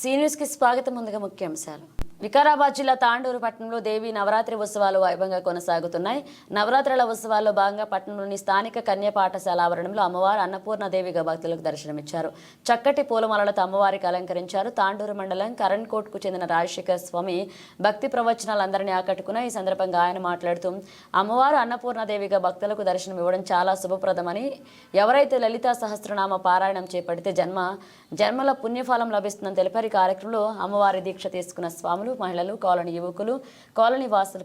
సీనియర్స్కి స్వాగతం ముందుగా ముఖ్యాంశాలు. వికారాబాద్ జిల్లా తాండూరు పట్టణంలో దేవి నవరాత్రి ఉత్సవాలు వైభవంగా కొనసాగుతున్నాయి. నవరాత్రుల ఉత్సవాల్లో భాగంగా పట్టణంలోని స్థానిక కన్య పాఠశాల ఆవరణంలో అమ్మవారు అన్నపూర్ణదేవిగా భక్తులకు దర్శనమిచ్చారు. చక్కటి పూలమాలలతో అమ్మవారికి అలంకరించారు. తాండూరు మండలం కరణ్కోట్కు చెందిన రాజశేఖర్ స్వామి భక్తి ప్రవచనాలు అందరినీ ఆకట్టుకున్నాయి ఈ సందర్భంగా ఆయన మాట్లాడుతూ అమ్మవారు అన్నపూర్ణదేవిగా భక్తులకు దర్శనం ఇవ్వడం చాలా శుభప్రదమని ఎవరైతే లలితా సహస్రనామ పారాయణం చేపడితే జన్మ జన్మల పుణ్యఫలం లభిస్తుందని తెలిపారు. ఈ కార్యక్రమంలో అమ్మవారి దీక్ష తీసుకున్న స్వాములు మహిళలు కాలనీ యువకులు కాలనీ వాసులు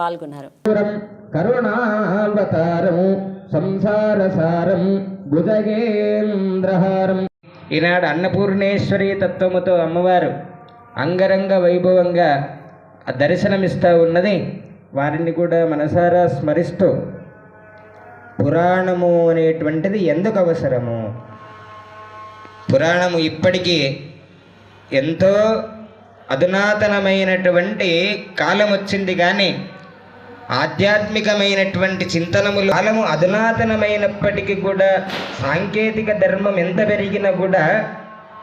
పాల్గొన్నారు. సంసారసారం ఈనాడు అన్నపూర్ణేశ్వరి తత్వముతో అమ్మవారు అంగరంగ వైభవంగా దర్శనమిస్తూ ఉన్నది. వారిని కూడా మనసారా స్మరిస్తూ పురాణము అనేటువంటిది ఎందుకు అవసరము? పురాణము ఇప్పటికీ ఎంతో అధునాతనమైనటువంటి కాలం వచ్చింది కానీ ఆధ్యాత్మికమైనటువంటి చింతనములు కాలము అధునాతనమైనప్పటికీ కూడా సాంకేతిక ధర్మం ఎంత పెరిగినా కూడా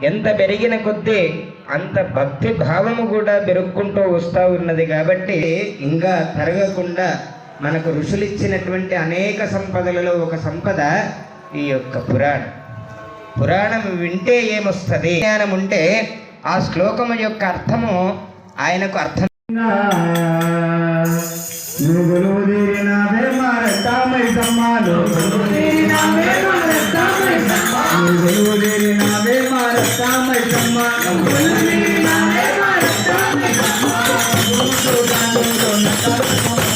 ఎంత పెరిగిన కొద్దీ అంత భక్తి భావము కూడా పెరుక్కుంటూ వస్తూ ఉన్నది కాబట్టి ఇంకా తరగకుండా మనకు ఋషులు ఇచ్చినటువంటి అనేక సంపదలలో ఒక సంపద ఈ యొక్క పురాణం. పురాణం వింటే ఏమొస్తుంది? జ్ఞానం ఉంటే ఆ శ్లోకము యొక్క అర్థము ఆయనకు అర్థం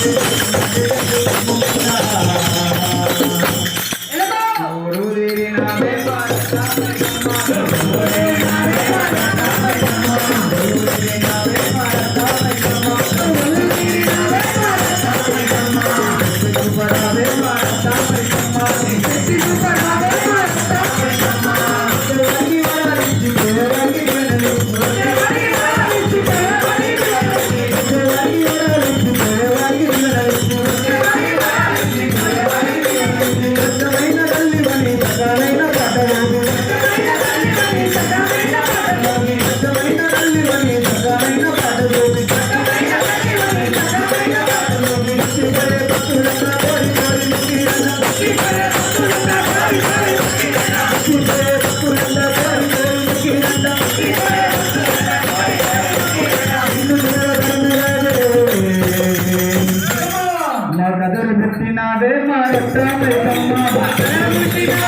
Thank you.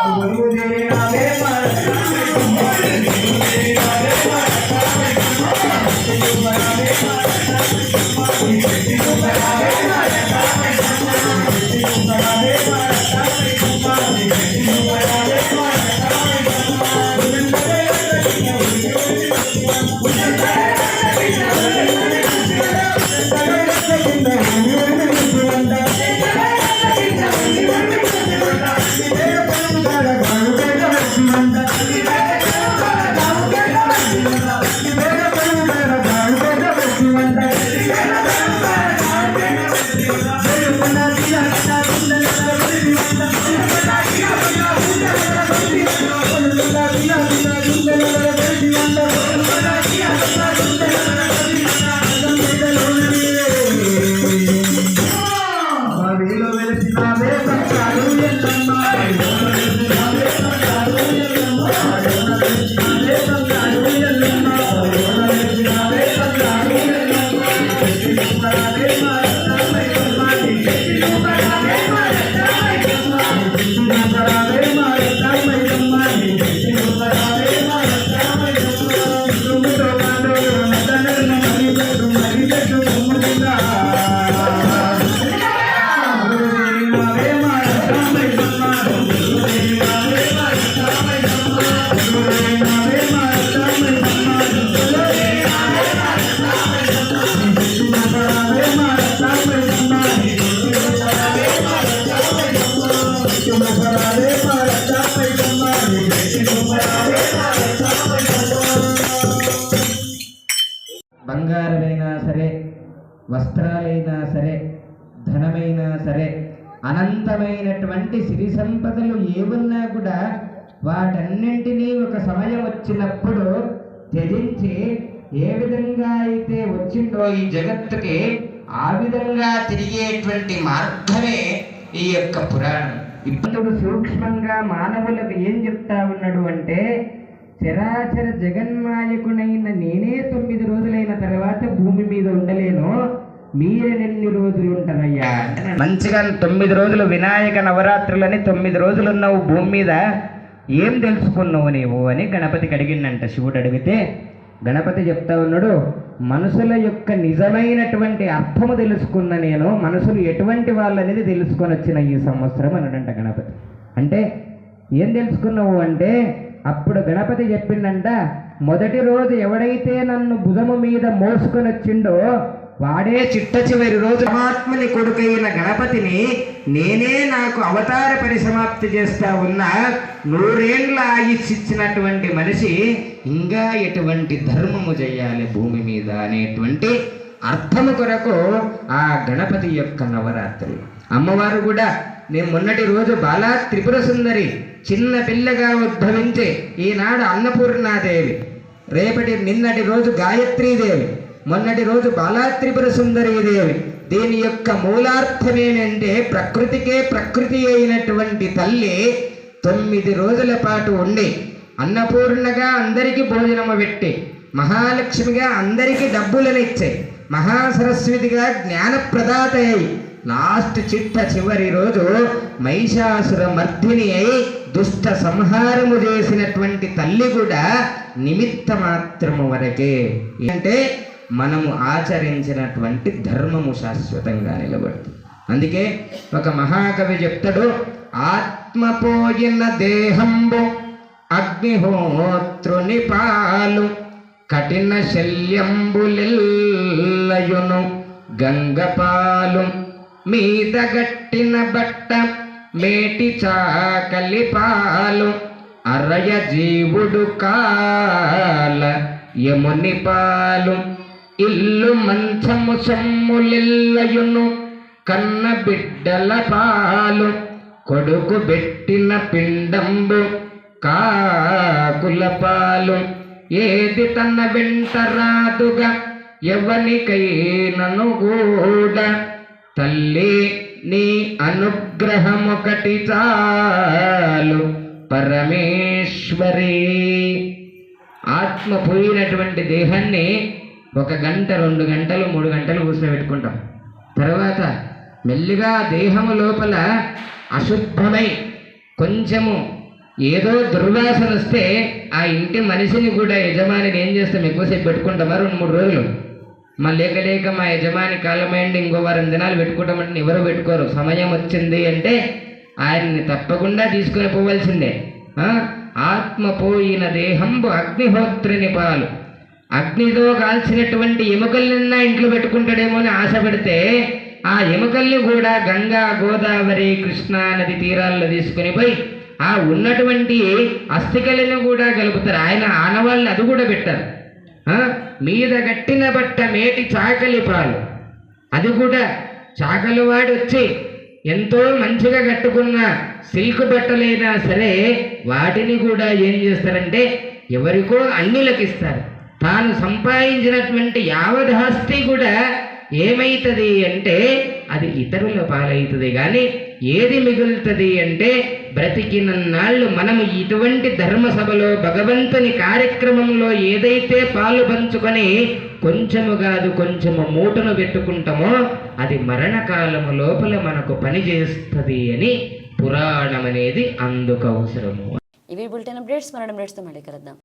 Oh. అనంతమైనటువంటి సిరి సంపదలు ఏమున్నా కూడా వాటన్నింటినీ ఒక సమయం వచ్చినప్పుడు త్యజించి ఏ విధంగా అయితే వచ్చిందో ఈ జగత్తుకి ఆ విధంగా తిరిగేటువంటి మార్గమే ఈ యొక్క పురాణం. ఇప్పుడు సూక్ష్మంగా మానవులకు ఏం చెప్తా ఉన్నాడు అంటే చరాచర జగన్మాయకునైన నేనే తొమ్మిది రోజులైన తర్వాత భూమి మీద ఉండలేను మీరెన్ని రోజులు ఉంటారయ్యా? మంచిగా తొమ్మిది రోజులు వినాయక నవరాత్రులని తొమ్మిది రోజులు ఉన్నావు భూమి మీద. ఏం తెలుసుకున్నావు నీవు అని గణపతికి అడిగిండంట శివుడు అడిగితే గణపతి చెప్తా ఉన్నాడు మనుషుల యొక్క నిజమైనటువంటి అర్థము తెలుసుకున్న నేను మనసులు ఎటువంటి వాళ్ళు అనేది తెలుసుకొని వచ్చిన ఈ సంవత్సరం అన్నాడంట గణపతి. అంటే ఏం తెలుసుకున్నావు అంటే అప్పుడు గణపతి చెప్పిండంట మొదటి రోజు ఎవడైతే నన్ను భుజము మీద మోసుకొని వచ్చిండో వాడే చిట్ట చివరి రోజు పరమాత్మని కొడుకైన గణపతిని నేనే నాకు అవతార పరిసమాప్తి చేస్తా ఉన్నా నూరేండ్ల ఆయుష్ ఇచ్చినటువంటి మనిషి ఇంకా ఎటువంటి ధర్మము చేయాలి భూమి మీద అనేటువంటి అర్థము కొరకు ఆ గణపతి యొక్క నవరాత్రులు అమ్మవారు కూడా నేను మొన్నటి రోజు బాలా త్రిపుర సుందరి చిన్న పిల్లగా ఉద్భవించే ఈనాడు అన్నపూర్ణాదేవి. రేపటి నిన్నటి రోజు గాయత్రీదేవి. మొన్నటి రోజు బాలాత్రిపుర సుందరీదేవి దీని యొక్క మూలార్థమేనంటే ప్రకృతికే ప్రకృతి అయినటువంటి తల్లి తొమ్మిది రోజుల పాటు ఉండి అన్నపూర్ణగా అందరికీ భోజనము పెట్టి మహాలక్ష్మిగా అందరికీ డబ్బులను ఇచ్చాయి మహాసరస్వతిగా జ్ఞానప్రదాత అయి లాస్ట్ చిట్ట చివరి రోజు మహిషాసుర మర్దిని అయి దుష్ట సంహారము చేసినటువంటి తల్లి కూడా నిమిత్త మాత్రము వరకే. అంటే మనము ఆచరించినటువంటి ధర్మము శాశ్వతంగా నిలబడుతుంది. అందుకే ఒక మహాకవి చెప్తాడు ఆత్మపోయిన దేహంబు అగ్నిహోత్రుని పాలు కఠిన శల్యంబులెల్లయును గంగపాలు మీద గట్టిన బట్ట మేటి చాకలి పాలు అరయ జీవుడు కాల యముని పాలు ఇల్లు మంచము సొమ్ములెల్లయును కన్న బిడ్డల పాలు కొడుకు పెట్టిన పిండంబు కాకుల పాలు. ఏది తన వెంట రాదుగా ఎవనికైనను కూడా తల్లి నీ అనుగ్రహమొకటి చాలు పరమేశ్వరి. ఆత్మ పోయినటువంటి దేహాన్ని ఒక గంట రెండు గంటలు మూడు గంటలు కూర్చోబెట్టుకుంటాం. తర్వాత మెల్లిగా దేహము లోపల అశుద్ధమై కొంచెము ఏదో దుర్వాసన వస్తే ఆ ఇంటి మనిషిని కూడా యజమానిని ఏం చేస్తాం? ఎక్కువసేపు పెట్టుకుంటామా? రెండు మూడు రోజులు. మా లేక లేక మా యజమాని కాలమైండి ఇంకో వారం దినాలు పెట్టుకుంటామంటే ఎవరు పెట్టుకోరు. సమయం వచ్చింది అంటే ఆయన్ని తప్పకుండా తీసుకొని పోవాల్సిందే. ఆత్మ పోయిన దేహంబు అగ్నిహోత్రిని పాలు. అగ్నితో కాల్చినటువంటి ఎముకలన్నా ఇంట్లో పెట్టుకుంటాడేమో అని ఆశ పెడితే ఆ ఎముకల్ని కూడా గంగా గోదావరి కృష్ణా నది తీరాల్లో తీసుకుని పోయి ఆ ఉన్నటువంటి అస్థికలను కూడా కలుపుతారు. ఆయన ఆనవాళ్ళని అది కూడా పెట్టారు. మీద గట్టిన బట్ట మేటి చాకలి పాలు. అది కూడా చాకలి వాడు వచ్చి ఎంతో మంచిగా కట్టుకున్న సిల్క్ బట్టలైనా సరే వాటిని కూడా ఏం చేస్తారంటే ఎవరికో అన్నిలకిస్తారు. ఇస్తారు తాను సంపాదించినటువంటి యావదాస్తి కూడా ఏమైతుంది అంటే అది ఇతరుల పాలవుతుంది కానీ ఏది మిగులుతుంది అంటే బ్రతికినన్నాళ్ళు మనము ఇటువంటి ధర్మసభలో భగవంతుని కార్యక్రమంలో ఏదైతే పాలు పంచుకొని కొంచెము కాదు కొంచెము మూటను పెట్టుకుంటామో అది మరణకాలము లోపల మనకు పని చేస్తుంది అని పురాణం అనేది అందుకు అవసరము. ఇవి బులెటిన్ అప్డేట్స్ మరణం అప్డేట్స్తో మళ్ళీ కలుద్దాం.